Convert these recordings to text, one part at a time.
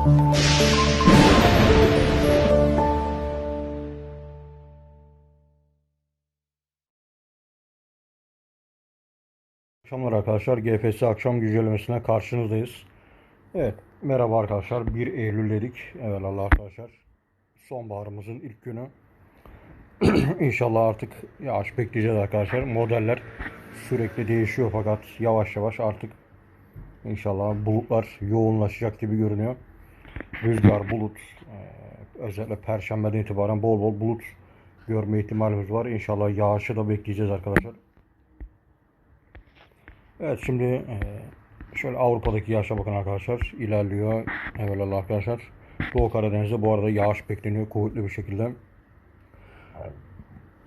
Akşamlar arkadaşlar. GFS akşam güncellemesine karşınızdayız. Evet. Merhaba arkadaşlar. 1 Eylül dedik. Evet Allah arkadaşlar. Sonbaharımızın ilk günü. İnşallah artık yağış bekleyeceğiz arkadaşlar. Modeller sürekli değişiyor fakat yavaş yavaş artık inşallah bulutlar yoğunlaşacak gibi görünüyor. Rüzgar, bulut eee, özellikle perşembeden itibaren bol bol bulut görme ihtimalimiz var. İnşallah yağışı da bekleyeceğiz arkadaşlar. Evet şimdi eee, şöyle Avrupa'daki yağışa bakın arkadaşlar. İlerliyor. Eyvallah arkadaşlar. Doğu Karadeniz'de bu arada yağış bekleniyor kuvvetli bir şekilde.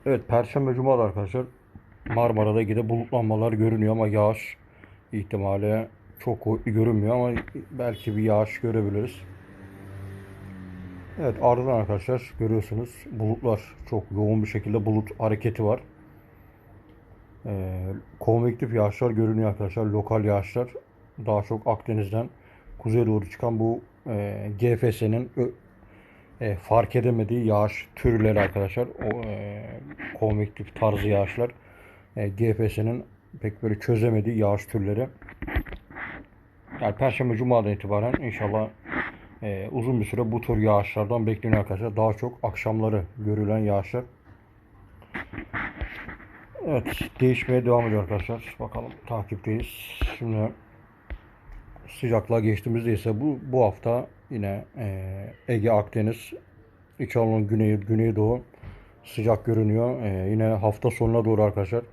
Evet Perşembe Cuma da arkadaşlar Marmara'da gide bulutlanmalar görünüyor ama yağış ihtimali çok görünmüyor ama belki bir yağış görebiliriz. Evet ardından arkadaşlar görüyorsunuz bulutlar çok yoğun bir şekilde bulut hareketi var. Ee, konvektif yağışlar görünüyor arkadaşlar. Lokal yağışlar daha çok Akdeniz'den kuzeye doğru çıkan bu e, GFS'nin e, fark edemediği yağış türleri arkadaşlar. O e, konvektif tarzı yağışlar. E, GFS'nin pek böyle çözemediği yağış türleri. Yani Perşembe Cuma'dan itibaren inşallah e, uzun bir süre bu tür yağışlardan bekleniyor arkadaşlar. Daha çok akşamları görülen yağışlar. Evet, değişmeye devam ediyor arkadaşlar. Bakalım takipteyiz. Şimdi sıcaklığa geçtiğimizde ise bu bu hafta yine e, Ege Akdeniz İç Anadolu'nun güneyi güneydoğu sıcak görünüyor. E, yine hafta sonuna doğru arkadaşlar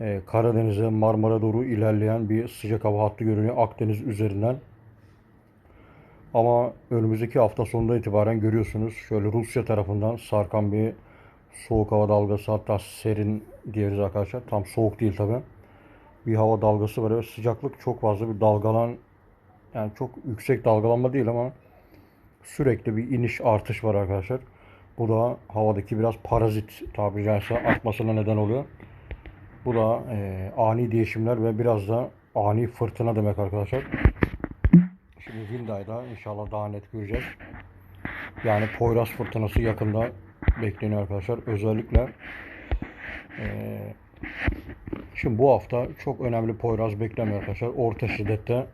e, Karadeniz'e Marmara doğru ilerleyen bir sıcak hava hattı görünüyor Akdeniz üzerinden. Ama önümüzdeki hafta sonunda itibaren görüyorsunuz şöyle Rusya tarafından sarkan bir soğuk hava dalgası hatta serin diyoruz arkadaşlar. Tam soğuk değil tabi. Bir hava dalgası var ve sıcaklık çok fazla bir dalgalan yani çok yüksek dalgalanma değil ama sürekli bir iniş artış var arkadaşlar. Bu da havadaki biraz parazit tabiri caizse artmasına neden oluyor. Bu da e, ani değişimler ve biraz da ani fırtına demek arkadaşlar. Şimdi Hilday'da inşallah daha net göreceğiz. Yani Poyraz fırtınası yakında bekleniyor arkadaşlar. Özellikle e, şimdi bu hafta çok önemli Poyraz beklemiyor arkadaşlar. Orta şiddette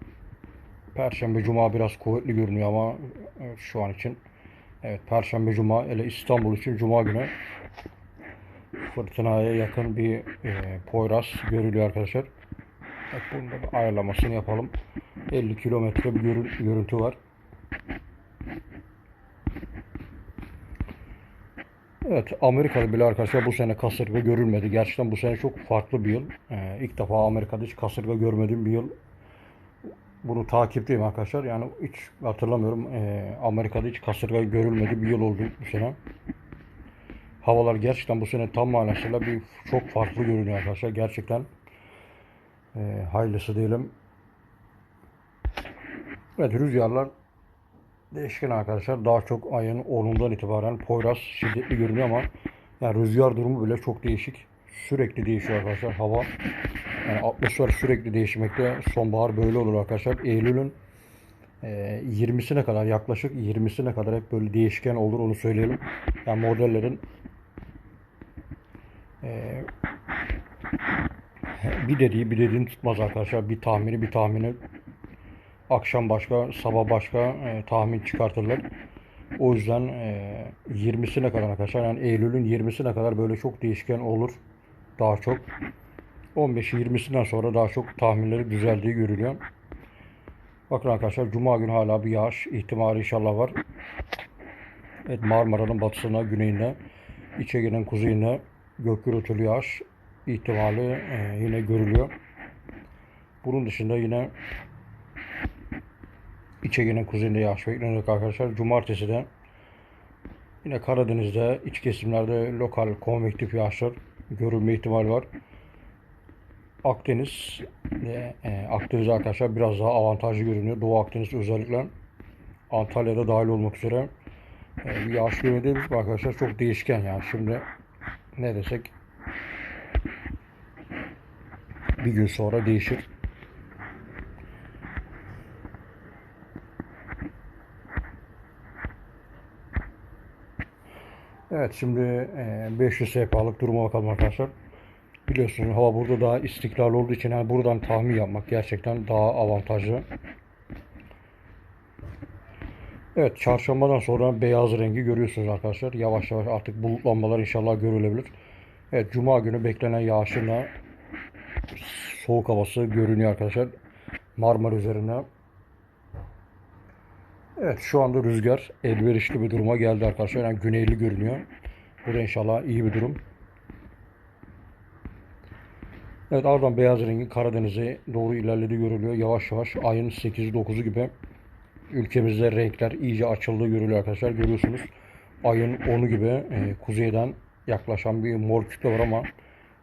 Perşembe Cuma biraz kuvvetli görünüyor ama şu an için evet Perşembe Cuma hele İstanbul için Cuma günü fırtınaya yakın bir e, Poyraz görülüyor arkadaşlar. Evet, bunun da ayarlamasını yapalım. 50 kilometre bir görü- görüntü var. Evet Amerika'da bile arkadaşlar bu sene kasırga görülmedi. Gerçekten bu sene çok farklı bir yıl. Ee, ilk defa Amerika'da hiç kasırga görmediğim bir yıl. Bunu takipteyim arkadaşlar. Yani hiç hatırlamıyorum. Ee, Amerika'da hiç kasırga görülmedi bir yıl oldu bu sene. Havalar gerçekten bu sene tam manasıyla bir çok farklı görünüyor arkadaşlar. Gerçekten e, hayırlısı diyelim. Evet rüzgarlar değişken arkadaşlar. Daha çok ayın 10'undan itibaren Poyraz şiddetli görünüyor ama yani rüzgar durumu bile çok değişik. Sürekli değişiyor arkadaşlar. Hava yani atmosfer sürekli değişmekte. Sonbahar böyle olur arkadaşlar. Eylül'ün e, 20'sine kadar yaklaşık 20'sine kadar hep böyle değişken olur onu söyleyelim. Yani modellerin e, bir dediği bir dediğini tutmaz arkadaşlar. Bir tahmini bir tahmini akşam başka, sabah başka e, tahmin çıkartırlar. O yüzden e, 20'sine kadar arkadaşlar yani Eylül'ün 20'sine kadar böyle çok değişken olur. Daha çok. 15-20'sinden sonra daha çok tahminleri düzeldiği görülüyor. Bakın arkadaşlar Cuma günü hala bir yağış ihtimali inşallah var. Evet Marmara'nın batısına, güneyine, İç Ege'nin kuzeyine gök gürültülü yağış ihtimali e, yine görülüyor. Bunun dışında yine İç Ege'nin kuzeyinde yağış bekleniyor arkadaşlar. Cumartesi de yine Karadeniz'de iç kesimlerde lokal konvektif yağışlar görülme ihtimali var. Akdeniz ve e, Akdeniz arkadaşlar biraz daha avantajlı görünüyor. Doğu Akdeniz özellikle Antalya'da dahil olmak üzere e, yağış görmediğimiz arkadaşlar çok değişken yani şimdi ne desek bir gün sonra değişir. Evet şimdi e, 500 SP'lik duruma bakalım arkadaşlar. Biliyorsunuz hava burada daha istikrarlı olduğu için yani buradan tahmin yapmak gerçekten daha avantajlı. Evet çarşambadan sonra beyaz rengi görüyorsunuz arkadaşlar. Yavaş yavaş artık bulutlanmalar inşallah görülebilir. Evet cuma günü beklenen yağışın soğuk havası görünüyor arkadaşlar. Marmara üzerine. Evet şu anda rüzgar elverişli bir duruma geldi arkadaşlar. Yani güneyli görünüyor. Bu da inşallah iyi bir durum. Evet ardından beyaz rengin Karadeniz'e doğru ilerlediği görülüyor. Yavaş yavaş ayın 8'i 9'u gibi ülkemizde renkler iyice açıldığı görülüyor arkadaşlar. Görüyorsunuz ayın 10'u gibi e, kuzeyden yaklaşan bir mor kütle var ama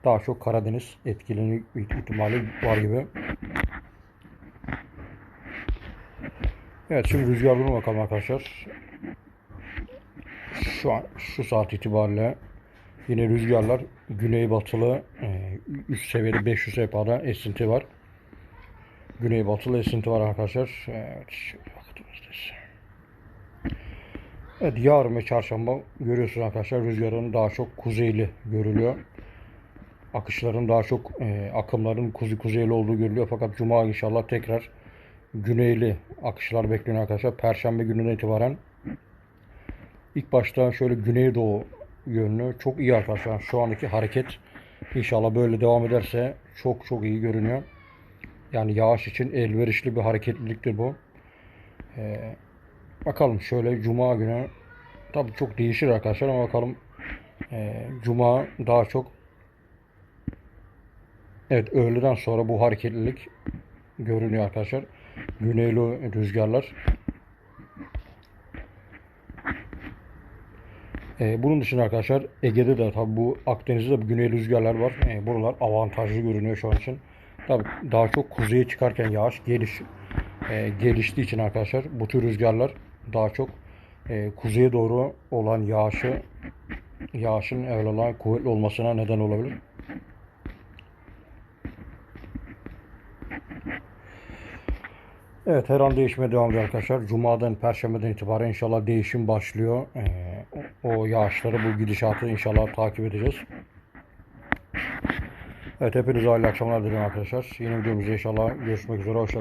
daha çok Karadeniz etkileniyor ihtimali var gibi. Evet şimdi rüzgar duruma bakalım arkadaşlar. Şu an şu saat itibariyle yine rüzgarlar güneybatılı e, üst seviyede 500 SPA'da esinti var. Güneybatılı esinti var arkadaşlar. Evet, şöyle baktığımızda. Evet yarın ve çarşamba görüyorsunuz arkadaşlar rüzgarın daha çok kuzeyli görülüyor. Akışların daha çok e, akımların kuzey kuzeyli olduğu görülüyor. Fakat cuma inşallah tekrar güneyli akışlar bekleniyor arkadaşlar. Perşembe gününden itibaren ilk başta şöyle güneydoğu yönlü çok iyi arkadaşlar. Şu andaki hareket inşallah böyle devam ederse çok çok iyi görünüyor. Yani yağış için elverişli bir hareketliliktir bu. Ee, bakalım şöyle cuma günü tabi çok değişir arkadaşlar ama bakalım ee, cuma daha çok evet öğleden sonra bu hareketlilik görünüyor arkadaşlar. Güneyli rüzgarlar. Ee, bunun dışında arkadaşlar Ege'de de tabi bu Akdeniz'de de güney rüzgarlar var. Ee, buralar avantajlı görünüyor şu an için. Tabi daha çok kuzeye çıkarken yağış geliş e, geliştiği için arkadaşlar bu tür rüzgarlar daha çok e, kuzeye doğru olan yağışı yağışın evvela kuvvetli olmasına neden olabilir. Evet her an değişmeye devam ediyor arkadaşlar. Cuma'dan, Perşembe'den itibaren inşallah değişim başlıyor. Ee, o, yağışları, bu gidişatı inşallah takip edeceğiz. Evet hepinize hayırlı akşamlar dilerim arkadaşlar. Yeni videomuzda inşallah görüşmek üzere. Hoşçakalın.